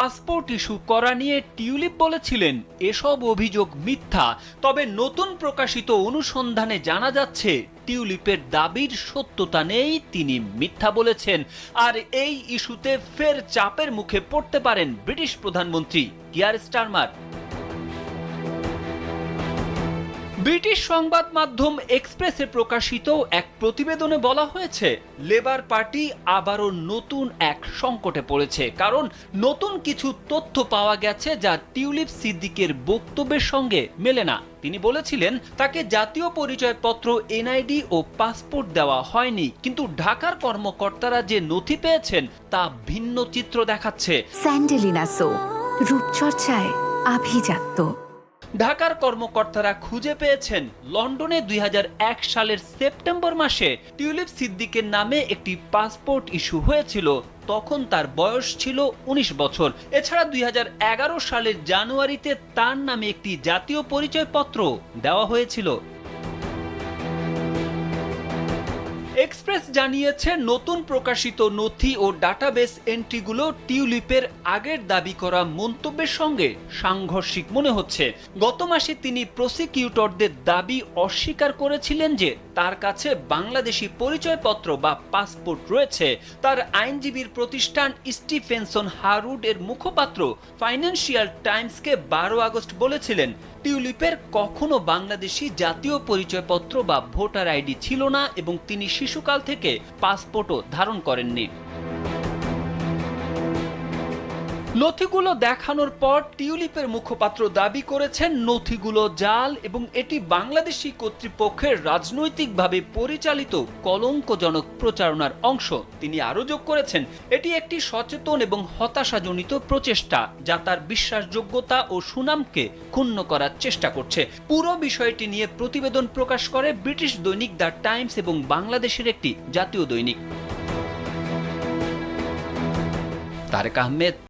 Passport issue করা নিয়ে tulip বলেছিলেন, এসব অভিযোগ মিথ্যা, তবে নতুন প্রকাশিত অনুসন্ধানে জানা যাচ্ছে, টিউলিপের দাবির সত্যতা নেই, তিনি মিথ্যা বলেছেন, আর এই ইস্যুতে ফের চাপের মুখে পড়তে পারেন ব্রিটিশ প্রধানমন্ত্রী, কিয়ার স্টারমার। ব্রিটিশ সংবাদ মাধ্যম এক্সপ্রেসে প্রকাশিত এক প্রতিবেদনে বলা হয়েছে, লেবার পার্টি আবারও নতুন এক সংকটে পড়েছে। কারণ নতুন কিছু তথ্য পাওয়া গেছে যা টিউলিপ সিদ্দিকের বক্তব্যের সঙ্গে মেলে না। তিনি বলেছিলেন, তাকে জাতীয় পরিচয়পত্র, এনআইডি ও পাসপোর্ট দেওয়া হয়নি, কিন্তু ঢাকার কর্মকর্তারা যে নথি পেয়েছেন, তা ভিন্ন চিত্র দেখাচ্ছে। রূপচর্চায় আভিজাত্য। ঢাকার কর্মকর্তারা খুঁজে পেয়েছেন লন্ডনে দুই হাজার এক সালের সেপ্টেম্বর মাসে টিউলিপ সিদ্দিকের নামে একটি পাসপোর্ট ইস্যু হয়েছিল। তখন তার বয়স ছিল ১৯ বছর। এছাড়া দুই হাজার এগারো সালের জানুয়ারিতে তার নামে একটি জাতীয় পরিচয়পত্র দেওয়া হয়েছিল। এক্সপ্রেস জানিয়েছে, নতুন প্রকাশিত নথি ও ডাটাবেস এন্ট্রিগুলো টিউলিপের আগের দাবি করা মন্তব্যের সঙ্গে সাংঘর্ষিক মনে হচ্ছে। গত মাসে তিনি প্রসিকিউটরদের দাবি অস্বীকার করেছিলেন যে তার কাছে বাংলাদেশি পরিচয়পত্র বা পাসপোর্ট রয়েছে। তার আইনজীবীর প্রতিষ্ঠান স্টিফেনসন হারুড এর মুখপাত্র ফাইন্যান্সিয়াল টাইমসকে বারো আগস্ট বলেছিলেন টিউলিপের কখনো বাংলাদেশি জাতীয় পরিচয়পত্র বা ভোটার আইডি ছিল না এবং তিনি শিশুকাল থেকে পাসপোর্টও ধারণ করেননি। নথিগুলো দেখানোর পর টিউলিপের মুখপাত্র দাবি করেছেন, নথিগুলো জাল এবং এটি বাংলাদেশি কর্তৃপক্ষের রাজনৈতিকভাবে পরিচালিত কলঙ্কজনক প্রচারণার অংশ। তিনি আরও যোগ করেছেন, এটি একটি সচেতন এবং হতাশাজনিত প্রচেষ্টা যা তার বিশ্বাসযোগ্যতা ও সুনামকে ক্ষুণ্ণ করার চেষ্টা করছে। পুরো বিষয়টি নিয়ে প্রতিবেদন প্রকাশ করে ব্রিটিশ দৈনিক দ্য টাইমস এবং বাংলাদেশের একটি জাতীয় দৈনিক। তারেক আহমেদ